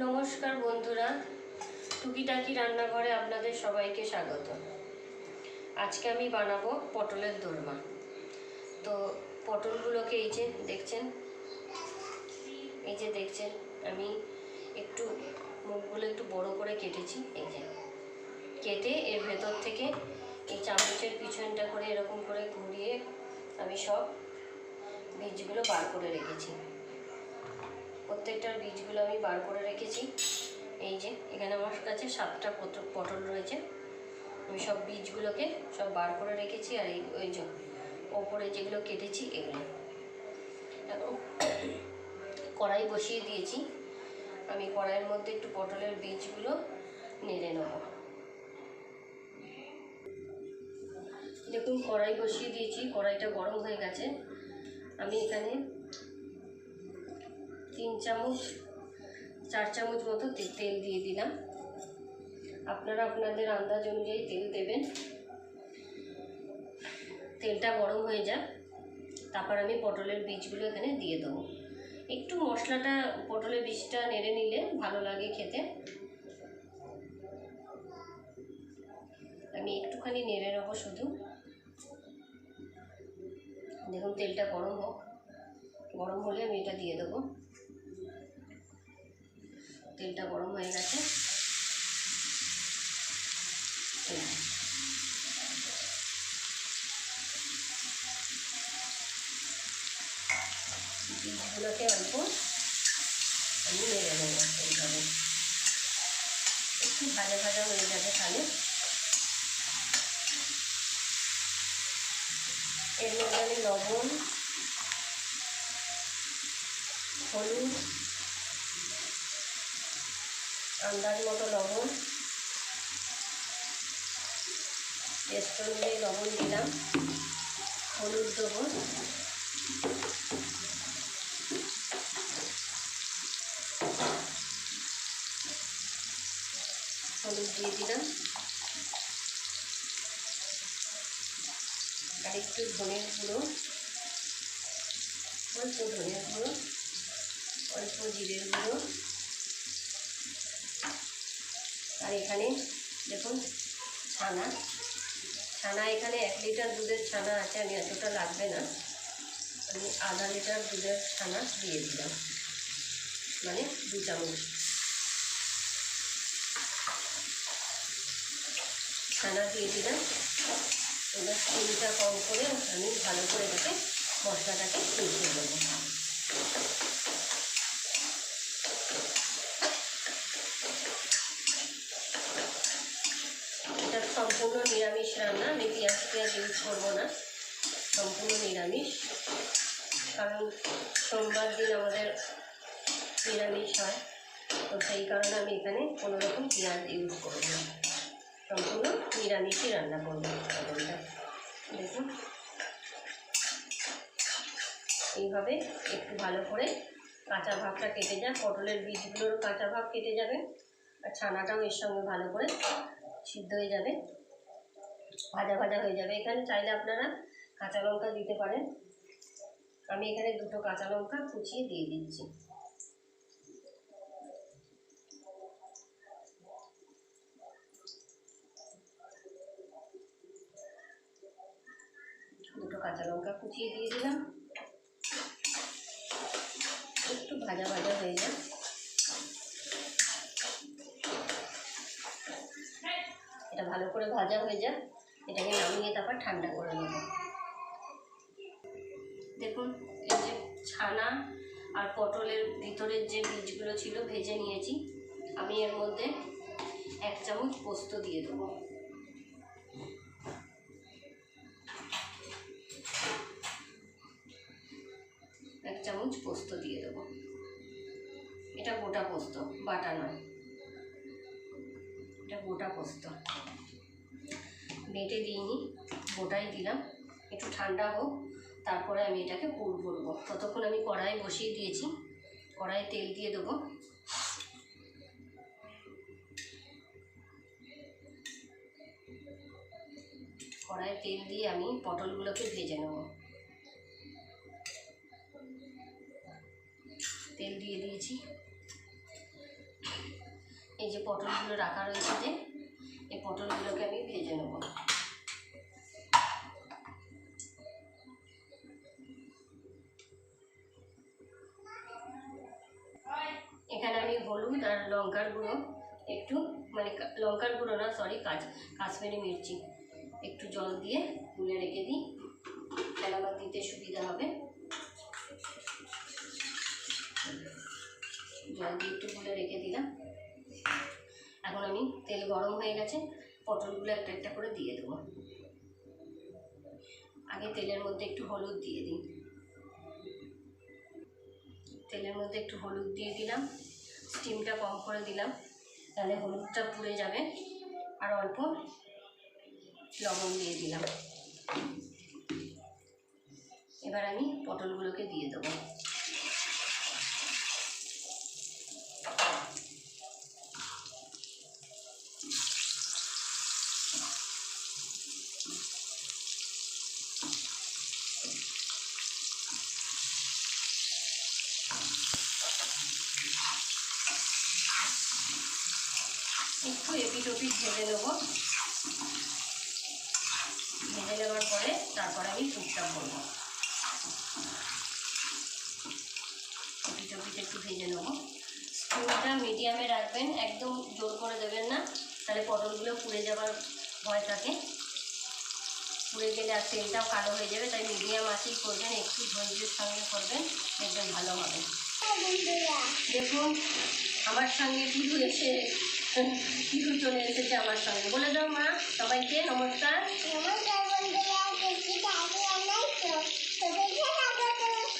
নমস্কার বন্ধুরা, টুকিটাকি রান্নাঘরে আপনাদের সবাইকে স্বাগত। আজকে আমি বানাবো পটলের দোরমা। তো পটলগুলোকে এই যে দেখছেন, এই যে দেখছেন, আমি একটু মুখগুলো একটু বড় করে কেটেছি, এই যে। কেটে এর ভেতর থেকে এই চামচের পিছনটা করে এরকম করে ঘুরিয়ে আমি সব বীজগুলো বার করে রেখেছি। প্রত্যেকটার বীজগুলো আমি বার করে রেখেছি। এই যে, এখানে আমার কাছে সাতটা পটল রয়েছে। আমি সব বীজগুলোকে সব বার করে রেখেছি আর এই, ওই যে ওপরে যেগুলো কেটেছি এগুলো। এখন কড়াই বসিয়ে দিয়েছি। আমি কড়াইয়ের মধ্যে একটু পটলের বীজগুলো নেড়ে নেব। দেখুন, কড়াই বসিয়ে দিয়েছি। কড়াইটা গরম হয়ে গেছে। আমি এখানে তিন চামচ, চার চামচ মতো তেল দিয়ে দিলাম। আপনারা আপনাদের আন্দাজ অনুযায়ী তেল দেবেন। তেলটা গরম হয়ে যাক, তারপর আমি পটলের বীজগুলো এখানে দিয়ে দেবো। একটু মশলাটা, পটলের বীজটা নেড়ে নিলে ভালো লাগে খেতে। আমি একটুখানি নেড়ে নেব শুধু। দেখুন তেলটা গরম হোক। গরম হলে আমি এটা দিয়ে দেবো। তেলটা গরম হয়ে গেছে। অল্প আমি নেড়ে নেব এইভাবে। একটু ভাজা ভাজা হয়ে যাবে তাহলে। এর মধ্যে লবণ, হলুদ আন্দাজ মতো লবণ। টেস্ট অনুযায়ী লবণ দিলাম। হলুদ দেবো। হলুদ দিয়ে দিলাম। আর একটু ধনের গুঁড়ো। অল্প ধনের গুঁড়ো, অল্প জিরের গুঁড়ো আর এখানে দেখুন ছানা। ছানা এখানে এক লিটার দুধের ছানা আছে, আমি এতটা লাগবে না। আমি আধা লিটার দুধের ছানা দিয়ে দিলাম। মানে দু চামচ। ছানা দিয়ে দিলাম। এবার চিনিটা কম করে আমি ভালো করে এটাকে মশলাটাকে মিশিয়ে দেবো এটা সম্পূর্ণ নিরামিষ রান্না আমি পেঁয়াজ ইউজ করব না। সম্পূর্ণ নিরামিষ। কারণ সোমবার দিন আমাদের নিরামিষ হয়। তো সেই কারণে আমি এখানে কোনো রকম পেঁয়াজ ইউজ করব না। সম্পূর্ণ নিরামিষই রান্না করব পটলটা দেখুন। এইভাবে একটু ভালো করে কাঁচা ভাবটা কেটে যায় পটলের বীজগুলোর কাঁচা ভাব কেটে যাবে। আর ছানাটাও এর সঙ্গে ভালো করে সিদ্ধ হয়ে যাবে। ভাজা ভাজা হয়ে যাবে। এখানে চাইলে আপনারা কাঁচা লঙ্কা দিতে পারেন। আমি এখানে দুটো কাঁচা লঙ্কা কুচিয়ে দিয়ে দিচ্ছি। দুটো কাঁচা লঙ্কা কুচিয়ে দিয়ে দিলাম। একটু ভাজা ভাজা হয়ে যায় এটা ভালো করে ভাজা হয়ে যায় এটাকে নামিয়ে তারপর ঠান্ডা করে নেব। দেখুন, এই যে ছানা আর পটলের ভিতরের যে বীজগুলো ছিল ভেজে নিয়েছি, আমি এর মধ্যে এক চামচ পোস্ত দিয়ে দেবো। এক চামচ পোস্ত দিয়ে দেবো। এটা গোটা পোস্ত, বাটা নয়। এটা গোটা পোস্ত। বেটে দিইনি, গোটাই দিলাম। একটু ঠান্ডা হোক, তারপরে আমি এটাকে পুর ভরবো ততক্ষণ আমি কড়াই বসিয়ে দিয়েছি। কড়াইয়ে তেল দিয়ে দেবো। কড়াইয়ে তেল দিয়ে আমি পটলগুলোকে ভেজে নেব। তেল দিয়ে দিয়েছি। এই যে পটলগুলো রাখা রয়েছে যে এই পটলগুলোকে আমি ভেজে নেব। এখানে আমি হলুদ আর লঙ্কার গুঁড়ো, একটু মানে লঙ্কার গুঁড়ো না সরি কাজ কাশ্মীরি মির্চি। একটু জল দিয়ে গুলে রেখে দিই তাহলে আমার দিতে সুবিধা হবে। জল দিয়ে একটু গুলে রেখে দিলাম। এখন আমি তেল গরম হয়ে গেছে, পটলগুলো একটা একটা করে দিয়ে দেবো। আগে তেলের মধ্যে একটু হলুদ দিয়ে দিই। তেলের মধ্যে একটু হলুদ দিয়ে দিলাম, স্টিমটা কম করে দিলাম, তাহলে হলুদটা পুড়ে যাবে। আর অল্প লবণ দিয়ে দিলাম। এবার আমি পটলগুলোকে দিয়ে দেবো। একটু এপিট ওপিট ভেজে নেব। ভেজে নেওয়ার পরে তারপর আমি পুরটা করব। এপিট ওপিট একটু ভেজে নেব। স্টুলটা মিডিয়ামে রাখবেন একদম জোর করে দেবেন না তাহলে পটলগুলো পুড়ে যাওয়ার ভয় থাকে। পুড়ে গেলে আর তেলটাও কালো হয়ে যাবে তাই মিডিয়াম আঁচেই করবেন একটু ধৈর্যের সঙ্গে করবেন দেখবেন ভালো হবে। দেখুন আমার সঙ্গে পিহু এসে পিহু চলে এসেছে আমার সঙ্গে বলে দাও মা সবাইকে নমস্কার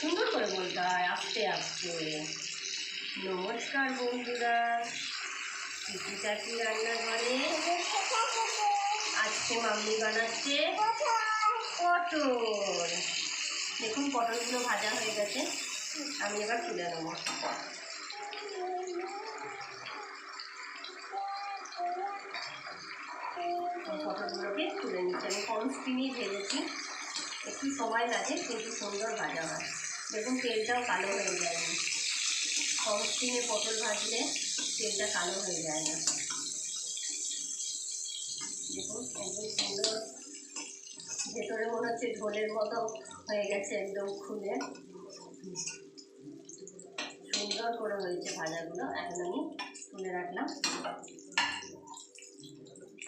সুন্দর করে বলতে হয়, আস্তে নমস্কার বন্ধুরা চিকি চাকি রান্নাঘরে আজকে মাম্মি বানাচ্ছে পটল। দেখুন, পটলগুলো ভাজা হয়ে গেছে। আমি এবার তুলে নেব। পটলগুলোকে তুলে নিচ্ছি। আমি কম স্টিমই ভেজেছি, একটু সময় লাগে, কিন্তু সুন্দর ভাজা হয়। দেখুন, তেলটাও কালো হয়ে যায় না। কম স্টিমে পটল ভাজলে তেলটা কালো হয়ে যায় না। দেখুন, একদম সুন্দর। ভেতরে মনে হচ্ছে ঢোলের মতো হয়ে গেছে, একদম খুলে। সুন্দর করে হয়েছে ভাজাগুলো। এখন আমি তুলে রাখলাম।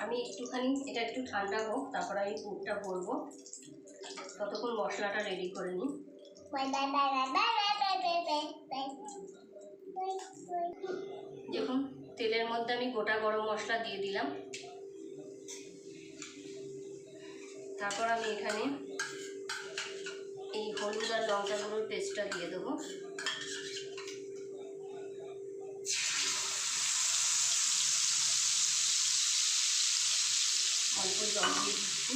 আমি একটুখানি, এটা একটু ঠান্ডা হোক, তারপর আমি পুরটা ভরবো। ততক্ষণ মশলাটা রেডি করে নিই। দেখুন, তেলের মধ্যে আমি গোটা গরম মশলা দিয়ে দিলাম। তারপর আমি এখানে এই হলুদ আর লঙ্কা গুঁড়োর পেস্টটা দিয়ে দেবো। অল্প জল দিয়ে দিচ্ছি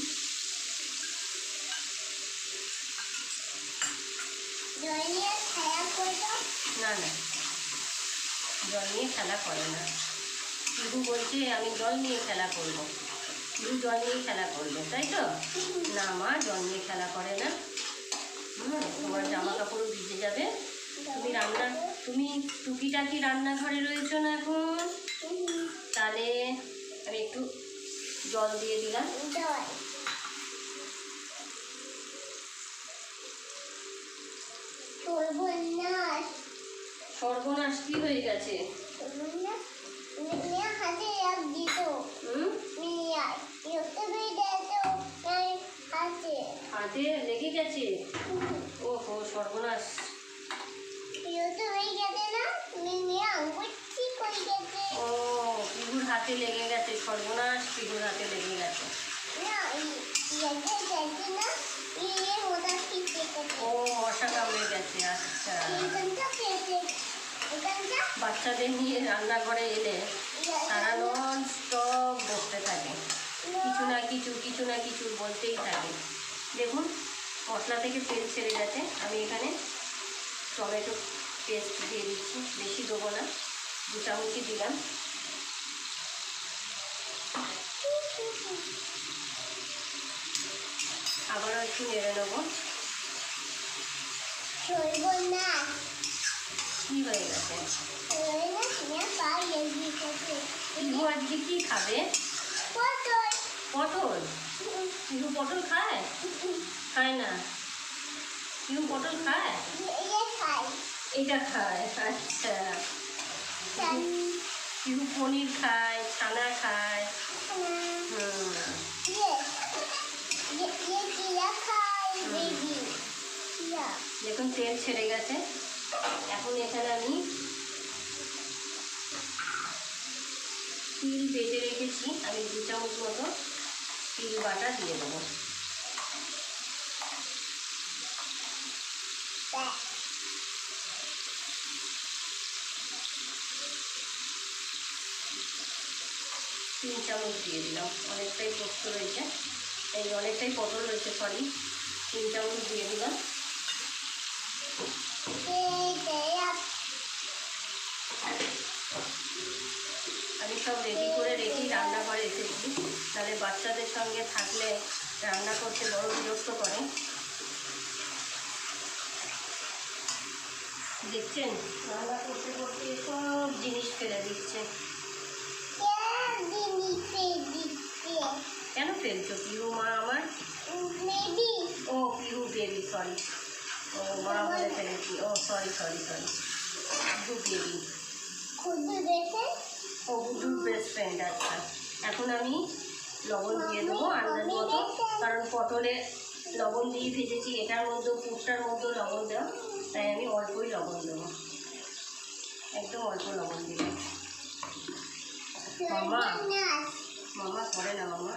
না না। জল নিয়ে খেলা করে না। পিহু বলছে, আমি জল নিয়ে খেলা করব। পিহু জল নিয়ে খেলা করবে, তাই তো? না মা, জল নিয়ে খেলা করে না। হুম, তোমার জামা কাপড়ও ভিজে যাবে। তুমি রান্না, তুমি টুকিটাকি রান্নাঘরে রয়েছো না এখন? তাহলে আমি একটু জল দিয়ে দিলাম। সর্বনাশ। কি হয়ে গেছে? হাতে লেগে গেছে? ও হো সর্বনাশ। ও হাতে লেগে গেছে, সর্বনাশ পিহুর হাতে লেগে গেছে। ও, মশা কামড়ে গেছে আচ্ছা। বাচ্চাদের নিয়ে রান্নাঘরে এলে তারা নন স্টপ বসতে থাকে। কিছু না কিছু কিছু না কিছু বলতেই থাকে। দেখুন, মশলা থেকে তেল ছেড়ে গেছে। আমি এখানে টমেটো পেস্ট দিয়ে দিচ্ছি। বেশি দেবো না। দু চামচই দিলাম। আবারও একটু নেড়ে নেব। কী হয়ে গেছে? আজকে কি খাবে? পটল। পটল খায়? খায় না। পটল খায়। এটা খায় আচ্ছা। পিহু পনির খায় ছানা খায় দেখুন, তেল ছেড়ে গেছে। এখন এখানে আমি তিল বেটে রেখেছি। আমি দু চামচ মতো তিল বাটা দিয়ে দেবো। তিন চামচ দিয়ে দিলাম। অনেকটাই পোস্ত রয়েছে। এই অনেকটাই পটল রয়েছে সরি তিন চামচ দিয়ে দিলাম। আমি সব রেডি করে রেখেই রান্না করে এসেছি। তাহলে বাচ্চাদের সঙ্গে থাকলে রান্না করতে বড় বিরক্ত করে। দেখছেন? রান্না করতে করতে সব জিনিস ফেলে দিচ্ছে। কেন ফেলছো? পিহু মা আমার? ও পিহু বেবি সরি ও, মা বলে ফেলেছি। ও sorry sorry sorry Pihu baby. ও গুডুর বেস্ট ফ্রেন্ড আচ্ছা। এখন আমি লবণ দিয়ে দেবো আন্দাজ মতো, কারণ পটলে লবণ দিয়ে ভেজেছি, এটার মধ্যেও, পুরটার মধ্যেও লবণ দেওয়া, তাই আমি অল্পই লবণ দেবো। একদম অল্প লবণ দিলাম। মামা। মামা করে না মামা।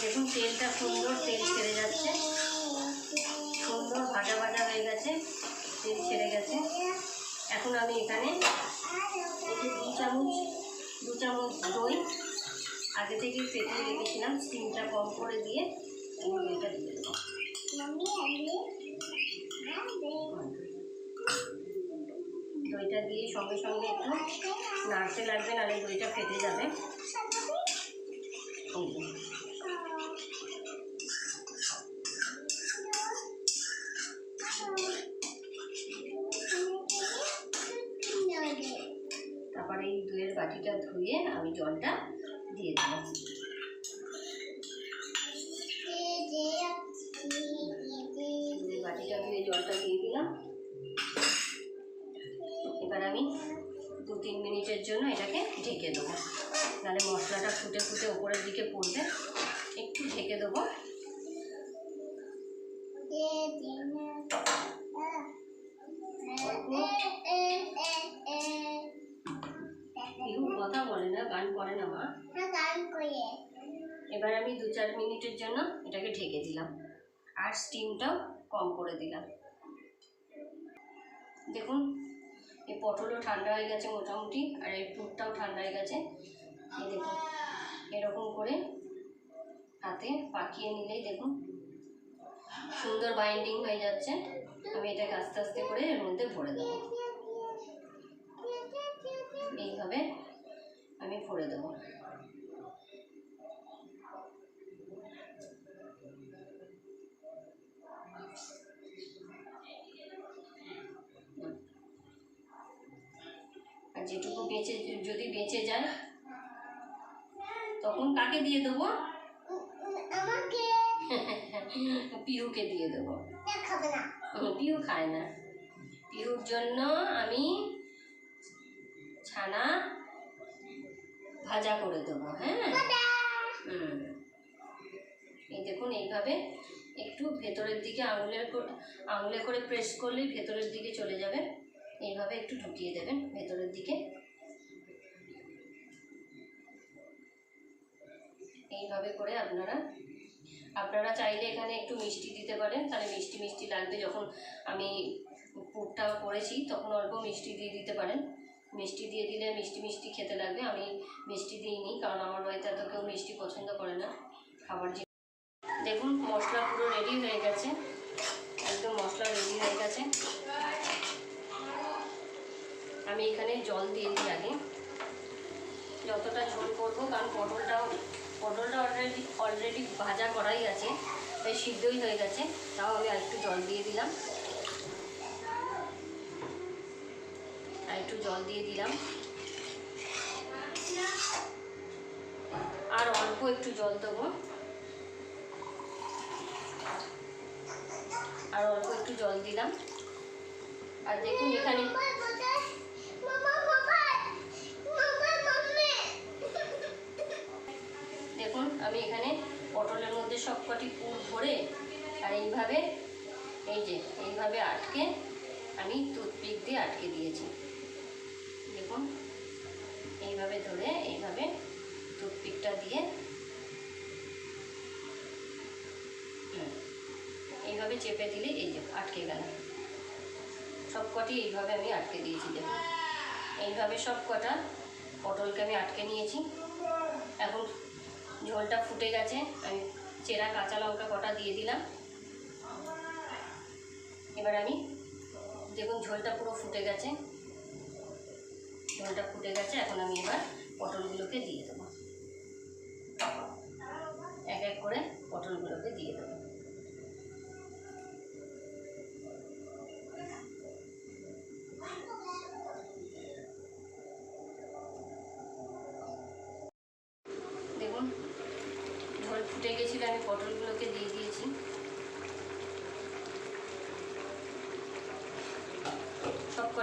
দেখুন, তেলটা সুন্দর তেল ছেড়ে যাচ্ছে। সুন্দর ভাজা ভাজা হয়ে গেছে, তেল ছেড়ে গেছে। এখন আমি এখানে দু চামচ দু চামচ দই। আগে থেকে ফেটিয়ে রেখেছিলাম স্টিমটা কম করে দিয়ে আমি দইটা দিয়ে দেবো। দইটা দিয়ে সঙ্গে সঙ্গে একটু নাড়তে লাগবে নাহলে দইটা ফেটে যাবে। তারপরে এই দইয়ের বাটিটা ধুয়ে আমি জলটা দিয়ে দিলাম। বাটিটা ধুয়ে জলটা দিয়ে দিলাম। এবার আমি দু তিন মিনিটের জন্য এটাকে ঢেকে দেবো। নাহলে মশলাটা ফুটে ফুটে ওপরের দিকে পড়বে। একটু ঢেকে দেবো। কথা বলে না, গান করে না মা। এবার আমি দু চার মিনিটের জন্য এটাকে ঢেকে দিলাম। আর স্টিমটাও কম করে দিলাম। দেখুন এই পটলও ঠান্ডা হয়ে গেছে মোটামুটি, আর এই পুরটাও ঠান্ডা হয়ে গেছে। এই দেখুন, এরকম করে হাতে পাকিয়ে নিলেই দেখুন, সুন্দর বাইন্ডিং হয়ে যাচ্ছে। আমি এটাকে আস্তে আস্তে করে এর মধ্যে ভরে দেবো। এইভাবে আমি ভরে দেবো আর যেটুকু বেঁচে যদি বেঁচে যায় তখন কাকে দিয়ে দেবো? পিহুকে দিয়ে দেবো। পিহু খায় না। পিহুর জন্য আমি ছানা ভাজা করে দেবো হ্যাঁ? হুম। এই দেখুন এইভাবে একটু ভেতরের দিকে আঙুলের আঙুলে করে প্রেস করলেই ভেতরের দিকে চলে যাবে। এইভাবে একটু ঢুকিয়ে দেবেন ভেতরের দিকে। এইভাবে করে আপনারা আপনারা চাইলে এখানে একটু মিষ্টি দিতে পারেন। তাহলে মিষ্টি মিষ্টি লাগবে যখন আমি পুরটা করেছি, তখন অল্প মিষ্টি দিয়ে দিতে পারেন। মিষ্টি দিয়ে দিলে মিষ্টি মিষ্টি খেতে লাগবে। আমি মিষ্টি দিইনি, কারণ আমার বাড়িতে এত কেউ মিষ্টি পছন্দ করে না খাবার দেখুন, মশলা পুরো রেডি হয়ে গেছে। একদম মশলা রেডি হয়ে গেছে। আমি এখানে জল দিয়ে দিই আগে। যতটা ঝোল করব, কারণ পটলটাও, পটলটা অলরেডি অলরেডি ভাজা করাই আছে, তাই সিদ্ধই হয়ে গেছে, তাও আমি আর একটু জল দিয়ে দিলাম। আর একটু জল দিয়ে দিলাম। আর অল্প একটু জল দেবো। আর অল্প একটু জল দিলাম। আর দেখুন এখানে পটলের মধ্যে সবকটি পুর ভরে আর এইভাবে, এই যে, এইভাবে আটকে আমি টুথপিক দিয়ে আটকে দিয়েছি। দেখুন, এইভাবে ধরে, এইভাবে টুথপিকটা দিয়ে এইভাবে চেপে দিলে এই যে আটকে গেল। সবকটি এইভাবে আমি আটকে দিয়েছি, দেখুন। এইভাবে সব কটা পটলকে আমি আটকে নিয়েছি। এখন ঝোলটা ফুটে গেছে আমি চেরা কাঁচা লঙ্কা কটা দিয়ে দিলাম। এবার আমি দেখুন ঝোলটা পুরো ফুটে গেছে। ঝোলটা ফুটে গেছে, এখন আমি এবার পটলগুলোকে দিয়ে দেবো। এক এক করে পটলগুলোকে দিয়ে দেবো।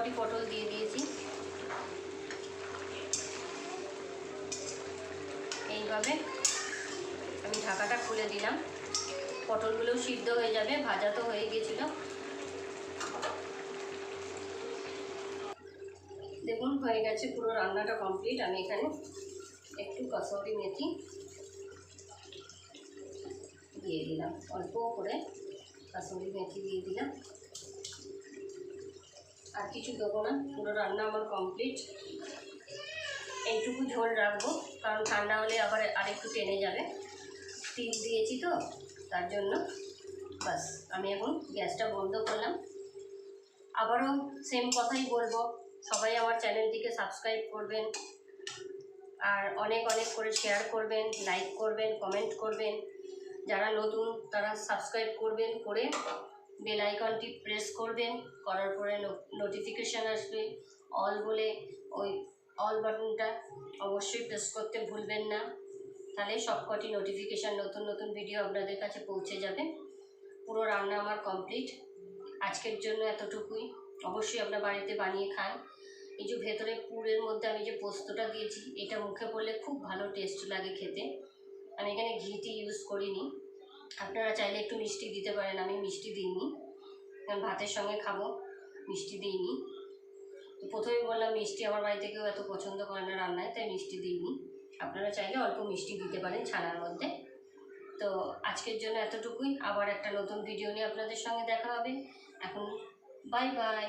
কটি পটল দিয়ে দিয়েছি। এইভাবে আমি ঢাকাটা খুলে দিলাম। পটলগুলোও সিদ্ধ হয়ে যাবে, ভাজা তো হয়ে গেছিল দেখুন, হয়ে গেছে পুরো রান্নাটা কমপ্লিট। আমি এখানে একটু কসৌরি মেথি দিয়ে দিলাম। অল্প করে কাসুরি মেথি দিয়ে দিলাম। আর কিছু দেবো না, পুরো রান্না আমার কমপ্লিট এইটুকু ঝোল রাখব, কারণ ঠান্ডা হলে আবার আরেকটু টেনে যাবে। তিল দিয়েছি তো, তার জন্য। বাস, আমি এখন গ্যাসটা বন্ধ করলাম। আবারও সেম কথাই বলব, সবাই আমার চ্যানেলটিকে সাবস্ক্রাইব করবেন। আর অনেক অনেক করে শেয়ার করবেন লাইক করবেন কমেন্ট করবেন। যারা নতুন, তারা সাবস্ক্রাইব করবেন করে বেল আইকনটি প্রেস করবেন করার পরে নোটিফিকেশান আসবে। অল বলে ওই অল বাটনটা অবশ্যই প্রেস করতে ভুলবেন না। তাহলে সবকটি নোটিফিকেশান নতুন নতুন ভিডিও আপনাদের কাছে পৌঁছে যাবে। পুরো রান্না আমার কমপ্লিট আজকের জন্য এতটুকুই। অবশ্যই আপনার বাড়িতে বানিয়ে খান এই যে ভেতরে পুরের মধ্যে আমি যে পোস্তটা দিয়েছি, এটা মুখে পড়লে খুব ভালো টেস্ট লাগে খেতে। আমি এখানে ঘিটি ইউজ করিনি। আপনারা চাইলে একটু মিষ্টি দিতে পারেন, আমি মিষ্টি দিইনি। কারণ ভাতের সঙ্গে খাব, মিষ্টি দিইনি। তো প্রথমে বললাম, মিষ্টি আমার বাড়িতে কেউ এত পছন্দ করে না রান্নায়, তাই মিষ্টি দিইনি। আপনারা চাইলে অল্প মিষ্টি দিতে পারেন ছানার মধ্যে। তো আজকের জন্য এতটুকুই। আবার একটা নতুন ভিডিও নিয়ে আপনাদের সঙ্গে দেখা হবে। এখন বাই বাই